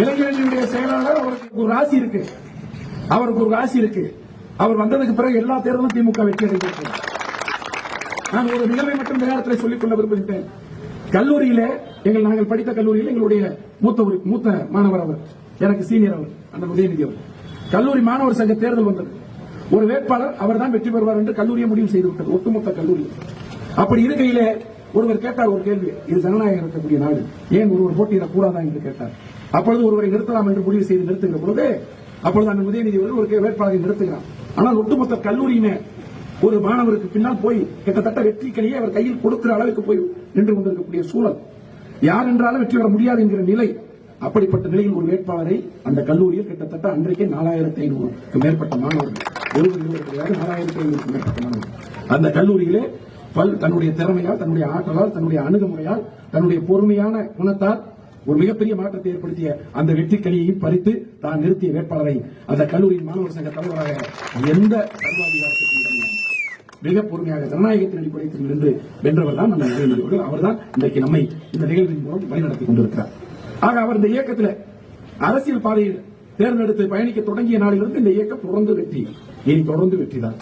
இளைஞர்களுடைய செயலாளர் அவருக்கு ஒரு ராசி இருக்கு. அவருக்கு ஒரு ராசி இருக்கு. அவர் வந்ததுக்கு பிறகு எல்லா தேர்தலும் திமுக வெற்றி அடைந்திருக்கிறது. நான் ஒரு நிகழ்வை மட்டும் நேரத்தில் சொல்லிக் கொள்ள விரும்புகிறேன் கல்லூரியில எங்கள் நாங்கள் படித்த கல்லூரியில் எங்களுடைய மூத்த மூத்த மாணவர் அவர். எனக்கு சீனியர் அவர் அந்த உதயநிதி அவர். கல்லூரி மாணவர் சங்க தேர்தல் வந்தது. ஒரு வேட்பாளர் அவர் தான் வெற்றி பெறுவார் என்று கல்லூரியை முடிவு செய்து விட்டது. ஒட்டுமொத்த கல்லூரி. அப்படி இருக்கையிலே ஒருவர் கேட்டார் ஒரு கேள்வி. இது ஜனநாயகம் இருக்கக்கூடிய நாடு. ஏன் ஒருவர் போட்டியிடக்கூடாதா என்று கேட்டார். அப்பொழுது ஒருவரை நிறுத்தலாம் என்று முடிவு செய்து நிறுத்துகிற பொழுது அப்பொழுது அந்த உதயநிதி அவர்கள் ஒரு வேட்பாளரை நிறுத்துகிறார். ஆனால் ஒட்டுமொத்த கல்லூரியுமே ஒரு மாணவருக்கு பின்னால் போய் கிட்டத்தட்ட வெற்றி அவர் கையில் கொடுக்கிற அளவுக்கு போய் நின்று கொண்டிருக்கக்கூடிய சூழல். யார் என்றாலும் வெற்றி பெற முடியாது என்கிற நிலை அப்படிப்பட்ட நிலையில் ஒரு வேட்பாளரை அந்த கல்லூரியில் கிட்டத்தட்ட அன்றைக்கே நாலாயிரத்தி ஐநூறுக்கு மேற்பட்ட மாணவர்கள் ஒருவர் கிடையாது நாலாயிரத்தி ஐநூறுக்கு மேற்பட்ட மாணவர்கள். அந்த கல்லூரியிலே பல் தன்னுடைய திறமையால் தன்னுடைய ஆற்றலால் தன்னுடைய அணுகுமுறையால் தன்னுடைய பொறுமையான குணத்தால் ஒரு மிகப்பெரிய மாற்றத்தை ஏற்படுத்திய அந்த வெற்றி கனியையும் பறித்து தான் நிறுத்திய வேட்பாளரை அந்த கல்லூரியின் மாணவர் சங்க தலைவராக எந்த சர்வாதிகாரத்துக்கும் மிக பொறுமையாக ஜனநாயகத்தின் அடிப்படையில் நின்று வென்றவர் தான் நம்ம நரேந்திர அவர் அவர்தான் இன்றைக்கு நம்மை இந்த நிகழ்வின் மூலம் வழிநடத்தி கொண்டிருக்கிறார். ஆக அவர் இந்த இயக்கத்தில் அரசியல் பாதையில் தேர்ந்தெடுத்து பயணிக்க தொடங்கிய நாளிலிருந்து இந்த இயக்கம் தொடர்ந்து வெற்றி. இனி தொடர்ந்து வெற்றிதான்.